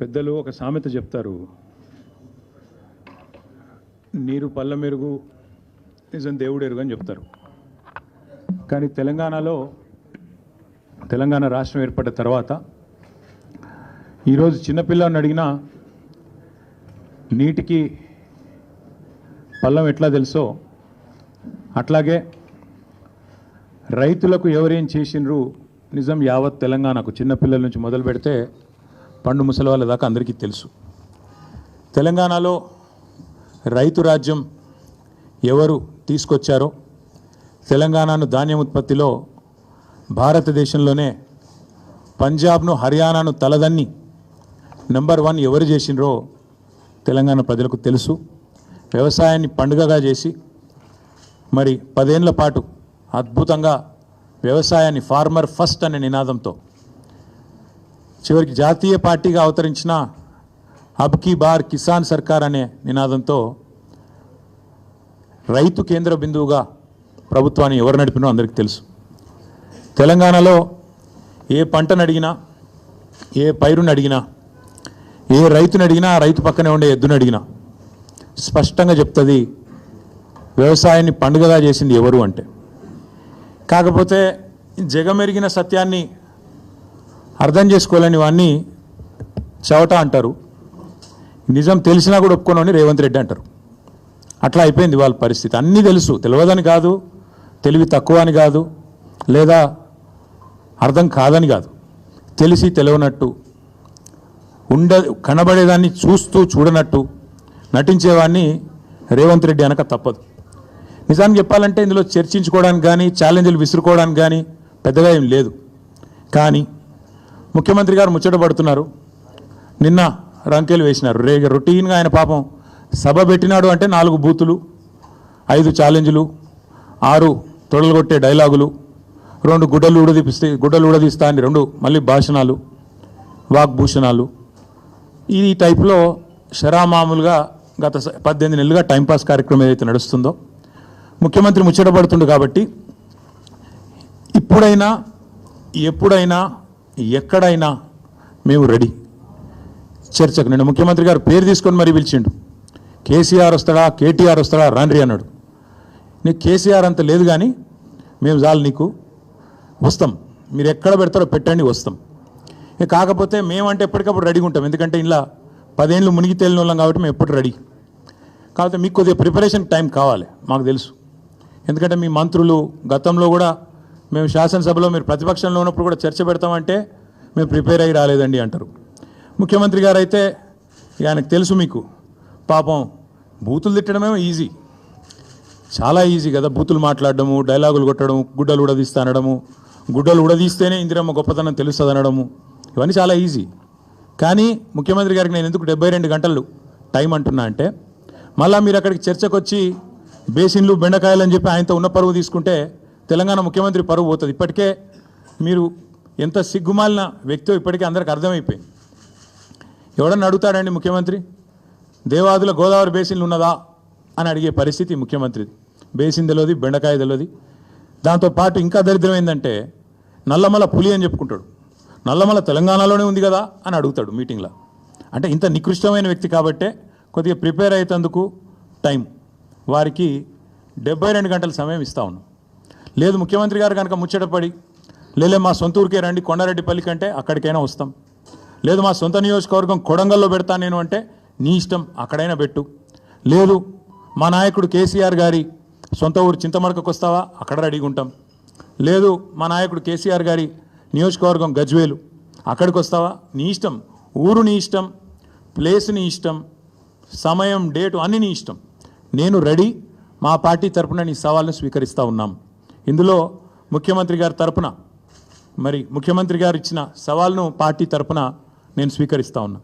పెద్దలు ఒక సామెత చెప్తారు. నీరు పళ్ళ మెరుగు నిజం దేవుడు ఎరుగు అని చెప్తారు. కానీ తెలంగాణలో తెలంగాణ రాష్ట్రం ఏర్పడ్డ తర్వాత ఈరోజు చిన్నపిల్లని అడిగినా నీటికి పళ్ళం ఎట్లా తెలుసో అట్లాగే రైతులకు ఎవరేం చేసిండ్రు నిజం యావత్ తెలంగాణకు చిన్నపిల్లల నుంచి మొదలు పెడితే పండు ముసలి వాళ్ళ దాకా అందరికీ తెలుసు. తెలంగాణలో రైతు రాజ్యం ఎవరు తీసుకొచ్చారో తెలంగాణను ధాన్యం ఉత్పత్తిలో భారతదేశంలోనే పంజాబ్ను హర్యానాను తలదన్ని నెంబర్ వన్ ఎవరు చేసినరో తెలంగాణ ప్రజలకు తెలుసు. వ్యవసాయాన్ని పండుగగా చేసి మరి పదేళ్ళ పాటు అద్భుతంగా వ్యవసాయాన్ని ఫార్మర్ ఫస్ట్ అనే నినాదంతో చివరికి జాతీయ పార్టీగా అవతరించిన అబ్ కీ బార్ కిసాన్ సర్కార్ అనే నినాదంతో రైతు కేంద్ర బిందువుగా ప్రభుత్వాన్ని ఎవరు నడిపినో అందరికీ తెలుసు. తెలంగాణలో ఏ పంటను అడిగినా ఏ పైరుని అడిగినా ఏ రైతును అడిగినా రైతు పక్కనే ఉండే ఎద్దుని అడిగినా స్పష్టంగా చెప్తుంది వ్యవసాయాన్ని పండుగగా చేసింది ఎవరు అంటే. కాకపోతే జగమెరిగిన సత్యాన్ని అర్థం చేసుకోలేని వాడిని చవట అంటారు. నిజం తెలిసినా కూడా ఒప్పుకోనని రేవంత్ రెడ్డి అంటారు. అట్లా అయిపోయింది వాళ్ళ పరిస్థితి. అన్నీ తెలుసు. తెలియదని కాదు తెలివి తక్కువ అని కాదు లేదా అర్థం కాదని కాదు. తెలిసి తెలియనట్టు ఉండ కనబడేదాన్ని చూస్తూ చూడనట్టు నటించేవాడిని రేవంత్ రెడ్డి అనక తప్పదు. నిజానికి చెప్పాలంటే ఇందులో చర్చించుకోవడానికి కానీ ఛాలెంజ్లు విసురుకోవడానికి కానీ పెద్దగా ఏం లేదు. కానీ ముఖ్యమంత్రి గారు ముచ్చట పడుతున్నారు. నిన్న రంకెలు వేసినారు. రే రొటీన్గా ఆయన పాపం సభ పెట్టినాడు అంటే నాలుగు బూతులు ఐదు ఛాలెంజ్లు ఆరు తొడలుగొట్టే డైలాగులు రెండు గుడ్డలు ఊడదీపిస్తే గుడ్డలు ఊడదీస్తా అని రెండు మళ్ళీ భాషణాలు వాగ్భూషణాలు. ఈ టైప్లో శరామామూలుగా గత పద్దెనిమిది నెలలుగా టైంపాస్ కార్యక్రమం ఏదైతే నడుస్తుందో ముఖ్యమంత్రి ముచ్చటపడుతుండు కాబట్టి ఇప్పుడైనా ఎప్పుడైనా ఎక్కడైనా మేము రెడీ. చర్చకు నేను ముఖ్యమంత్రి గారు పేరు తీసుకొని మరీ పిలిచిండు. కేసీఆర్ వస్తాడా కేటీఆర్ వస్తాడా రాన్రి అన్నాడు. నీకు కేసీఆర్ అంత లేదు కానీ మేము చాలు నీకు వస్తాం. మీరు ఎక్కడ పెడతారో పెట్టండి వస్తాం. కాకపోతే మేమంటే ఎప్పటికప్పుడు రెడీగా ఉంటాం. ఎందుకంటే ఇలా పదేళ్ళు మునిగి తేలిన వాళ్ళం కాబట్టి మేము ఎప్పుడు రెడీ. కాకపోతే మీకు కొద్దిగా ప్రిపరేషన్ టైం కావాలి మాకు తెలుసు. ఎందుకంటే మీ మంత్రులు గతంలో కూడా మేము శాసనసభలో మీరు ప్రతిపక్షంలో ఉన్నప్పుడు కూడా చర్చ పెడతామంటే మేము ప్రిపేర్ అయ్యి రాలేదండి అంటారు. ముఖ్యమంత్రి గారు అయితే ఆయనకు తెలుసు మీకు. పాపం బూతులు తిట్టడమేమో ఈజీ. చాలా ఈజీ కదా బూతులు మాట్లాడడము డైలాగులు కొట్టడం గుడ్డలు ఉడదీస్తా అనడము గుడ్డలు ఉడదీస్తేనే ఇందిరమ్మ గొప్పతనం తెలుస్తుంది అనడము. ఇవన్నీ చాలా ఈజీ. కానీ ముఖ్యమంత్రి గారికి నేను ఎందుకు డెబ్బై రెండు గంటలు టైం అంటున్నా అంటే మళ్ళీ మీరు అక్కడికి చర్చకు వచ్చి బేసిన్లు బెండకాయలు అని చెప్పి ఆయనతో ఉన్న పరువు తీసుకుంటే తెలంగాణ ముఖ్యమంత్రి పరువు పోతుంది. ఇప్పటికే మీరు ఎంత సిగ్గుమాలిన వ్యక్తో ఇప్పటికే అందరికి అర్థమైపోయింది. ఎవడన్నా అడుగుతాడండి ముఖ్యమంత్రి? దేవాదుల గోదావరి బేసిన్లు ఉన్నదా అని అడిగే పరిస్థితి ముఖ్యమంత్రిది. బేసిన్ తెలియదు బెండకాయ తెలియదు దాంతోపాటు ఇంకా దరిద్రం ఏంటంటే నల్లమల పులి అని చెప్పుకుంటాడు. నల్లమల తెలంగాణలోనే ఉంది కదా అని అడుగుతాడు మీటింగ్లో. అంటే ఇంత నికృష్టమైన వ్యక్తి కాబట్టే కొద్దిగా ప్రిపేర్ అయ్యేందుకు టైం. వారికి డెబ్బై రెండు గంటల సమయం ఇస్తా ఉన్నాం. లేదు ముఖ్యమంత్రి గారు కనుక ముచ్చటపడి లేలే మా సొంత ఊరికే రండి కొండారెడ్డిపల్లి కంటే అక్కడికైనా వస్తాం. లేదు మా సొంత నియోజకవర్గం కొడంగల్లో పెడతాను నేను అంటే నీ ఇష్టం అక్కడైనా పెట్టు. లేదు మా నాయకుడు కేసీఆర్ గారి సొంత ఊరు చింతమడకకు వస్తావా? అక్కడ రెడీగా ఉంటాం. లేదు మా నాయకుడు కేసీఆర్ గారి నియోజకవర్గం గజ్వేలు అక్కడికి వస్తావా? నీ ఇష్టం. ఊరు నీ ఇష్టం ప్లేస్ నీ ఇష్టం సమయం డేటు అన్ని నీ ఇష్టం. నేను రెడీ మా పార్టీ తరపున నీ సవాల్ను స్వీకరిస్తూ ఉన్నాం. ఇందులో ముఖ్యమంత్రి గారి తరపున మరి ముఖ్యమంత్రి గారు ఇచ్చిన సవాల్ను పార్టీ తరపున నేను స్వీకరిస్తా ఉన్నా.